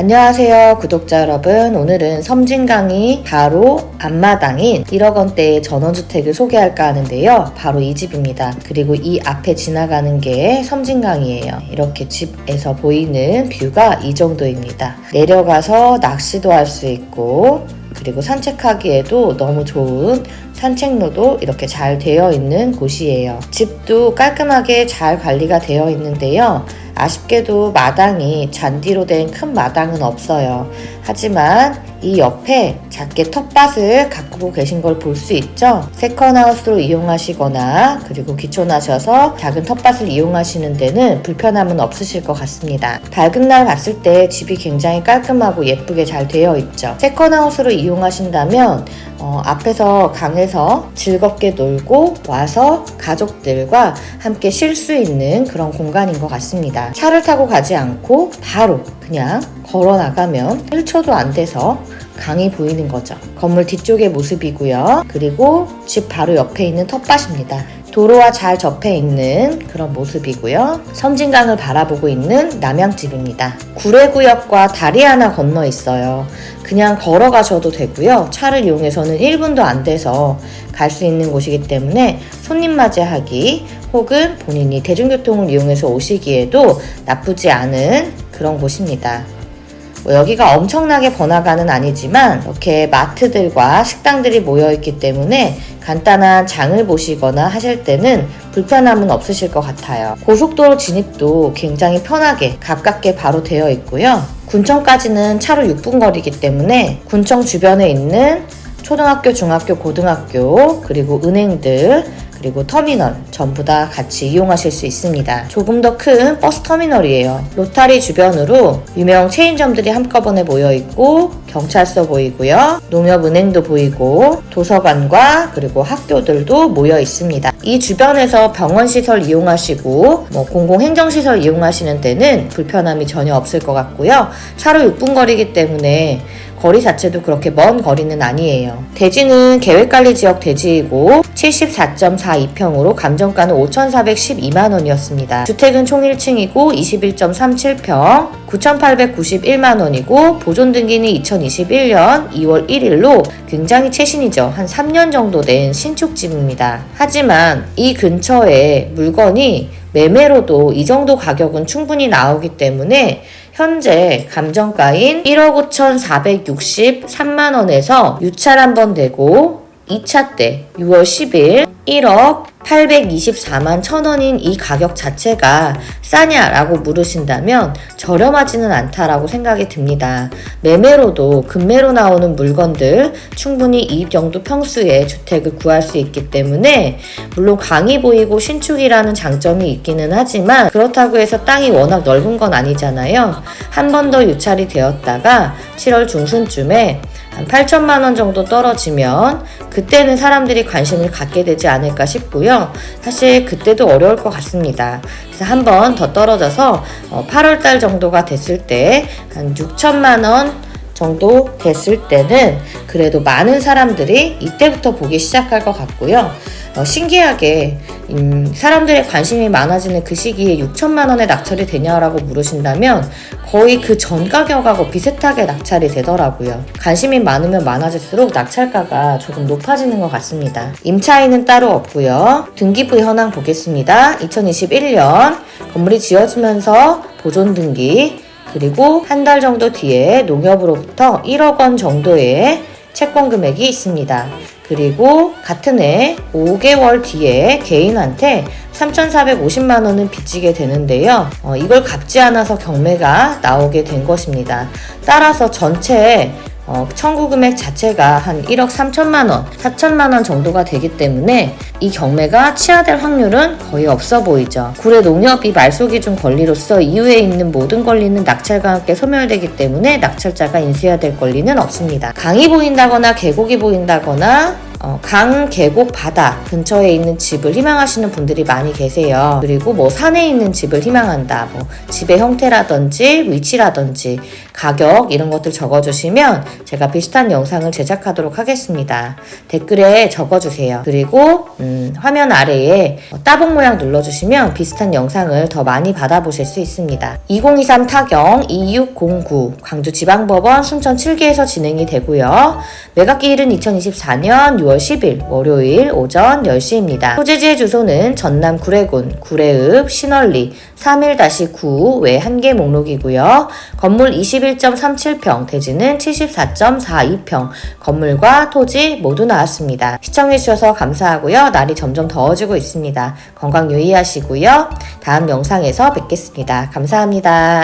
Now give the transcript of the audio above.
안녕하세요 구독자 여러분. 오늘은 섬진강이 바로 앞마당인 1억 원대의 전원주택을 소개할까 하는데요. 바로 이 집입니다. 그리고 이 앞에 지나가는 게 섬진강이에요. 이렇게 집에서 보이는 뷰가 이 정도입니다. 내려가서 낚시도 할 수 있고 그리고 산책하기에도 너무 좋은 산책로도 이렇게 잘 되어 있는 곳이에요. 집도 깔끔하게 잘 관리가 되어 있는데요. 아쉽게도 마당이 잔디로 된 큰 마당은 없어요. 하지만 이 옆에 작게 텃밭을 가꾸고 계신 걸 볼 수 있죠. 세컨하우스로 이용하시거나 그리고 귀촌하셔서 작은 텃밭을 이용하시는 데는 불편함은 없으실 것 같습니다. 밝은 날 봤을 때 집이 굉장히 깔끔하고 예쁘게 잘 되어 있죠. 세컨하우스로 이용하신다면 어, 앞에서 강에서 즐겁게 놀고 와서 가족들과 함께 쉴 수 있는 그런 공간인 것 같습니다. 차를 타고 가지 않고 바로 그냥 걸어 나가면 1초도 안 돼서 강이 보이는 거죠. 건물 뒤쪽의 모습이고요. 그리고 집 바로 옆에 있는 텃밭입니다. 도로와 잘 접해 있는 그런 모습이고요. 섬진강을 바라보고 있는 남양집입니다. 구례구역과 다리 하나 건너 있어요. 그냥 걸어가셔도 되고요. 차를 이용해서는 1분도 안 돼서 갈 수 있는 곳이기 때문에 손님 맞이하기 혹은 본인이 대중교통을 이용해서 오시기에도 나쁘지 않은 그런 곳입니다. 뭐 여기가 엄청나게 번화가는 아니지만 이렇게 마트들과 식당들이 모여 있기 때문에 간단한 장을 보시거나 하실 때는 불편함은 없으실 것 같아요. 고속도로 진입도 굉장히 편하게 가깝게 바로 되어 있고요. 군청까지는 차로 6분 거리기 때문에 군청 주변에 있는 초등학교, 중학교, 고등학교, 그리고 은행들, 그리고 터미널 전부 다 같이 이용하실 수 있습니다. 조금 더 큰 버스 터미널이에요. 로타리 주변으로 유명 체인점들이 한꺼번에 모여 있고 경찰서 보이고요. 농협은행도 보이고 도서관과 그리고 학교들도 모여 있습니다. 이 주변에서 병원 시설 이용하시고 뭐 공공 행정 시설 이용하시는 데는 불편함이 전혀 없을 것 같고요. 차로 6분 거리기 때문에 거리 자체도 그렇게 먼 거리는 아니에요. 대지는 계획관리 지역 대지이고 74.42평으로 감정가는 5,412만 원이었습니다. 주택은 총 1층이고 21.37평, 9,891만 원이고 보존 등기는 2021년 2월 1일로 굉장히 최신이죠. 한 3년 정도 된 신축집입니다. 하지만 이 근처에 물건이 매매로도 이 정도 가격은 충분히 나오기 때문에 현재 감정가인 1억 5,463만 원에서 유찰 한번 되고 2차 때 6월 10일 1억 824만 천 원인 이 가격 자체가 싸냐라고 물으신다면 저렴하지는 않다라고 생각이 듭니다. 매매로도 금매로 나오는 물건들 충분히 이 정도 평수의 주택을 구할 수 있기 때문에 물론 강이 보이고 신축이라는 장점이 있기는 하지만 그렇다고 해서 땅이 워낙 넓은 건 아니잖아요. 한 번 더 유찰이 되었다가 7월 중순쯤에 한 8천만 원 정도 떨어지면 그때는 사람들이 관심을 갖게 되지 않을까 싶고요. 사실 그때도 어려울 것 같습니다. 그래서 한 번 더 떨어져서 8월 달 정도가 됐을 때 한 6천만 원 정도 됐을 때는 그래도 많은 사람들이 이때부터 보기 시작할 것 같고요. 어, 신기하게 음, 사람들의 관심이 많아지는 그 시기에 6천만 원에 낙찰이 되냐라고 물으신다면 거의 그 전 가격하고 비슷하게 낙찰이 되더라고요. 관심이 많으면 많아질수록 낙찰가가 조금 높아지는 것 같습니다. 임차인은 따로 없고요. 등기부 현황 보겠습니다. 2021년 건물이 지어지면서 보존 등기 그리고 한 달 정도 뒤에 농협으로부터 1억 원 정도의 채권 금액이 있습니다. 그리고 같은 해 5개월 뒤에 개인한테 3,450만 원을 빚지게 되는데요. 어, 이걸 갚지 않아서 경매가 나오게 된 것입니다. 따라서 전체 어, 청구 금액 자체가 한 1억 3천만 원, 4천만 원 정도가 되기 때문에 이 경매가 취하될 확률은 거의 없어 보이죠. 구례 농협이 말소 기준 권리로서 이후에 있는 모든 권리는 낙찰과 함께 소멸되기 때문에 낙찰자가 인수해야 될 권리는 없습니다. 강이 보인다거나 계곡이 보인다거나 어, 강, 계곡, 바다 근처에 있는 집을 희망하시는 분들이 많이 계세요. 그리고 뭐 산에 있는 집을 희망한다. 뭐 집의 형태라든지 위치라든지 가격 이런 것들 적어주시면 제가 비슷한 영상을 제작하도록 하겠습니다. 댓글에 적어주세요. 그리고 음, 화면 아래에 따봉 모양 눌러주시면 비슷한 영상을 더 많이 받아보실 수 있습니다. 2023 타경 2609 광주지방법원 순천 7기에서 진행이 되고요. 매각기일은 2024년 6월 10일 월요일 오전 10시입니다. 소재지의 주소는 전남 구례군 구례읍 신월리 31-9 외 한 개 목록이고요. 건물 21.37평, 대지는 74.42평, 건물과 토지 모두 나왔습니다. 시청해주셔서 감사하고요. 날이 점점 더워지고 있습니다. 건강 유의하시고요. 다음 영상에서 뵙겠습니다. 감사합니다.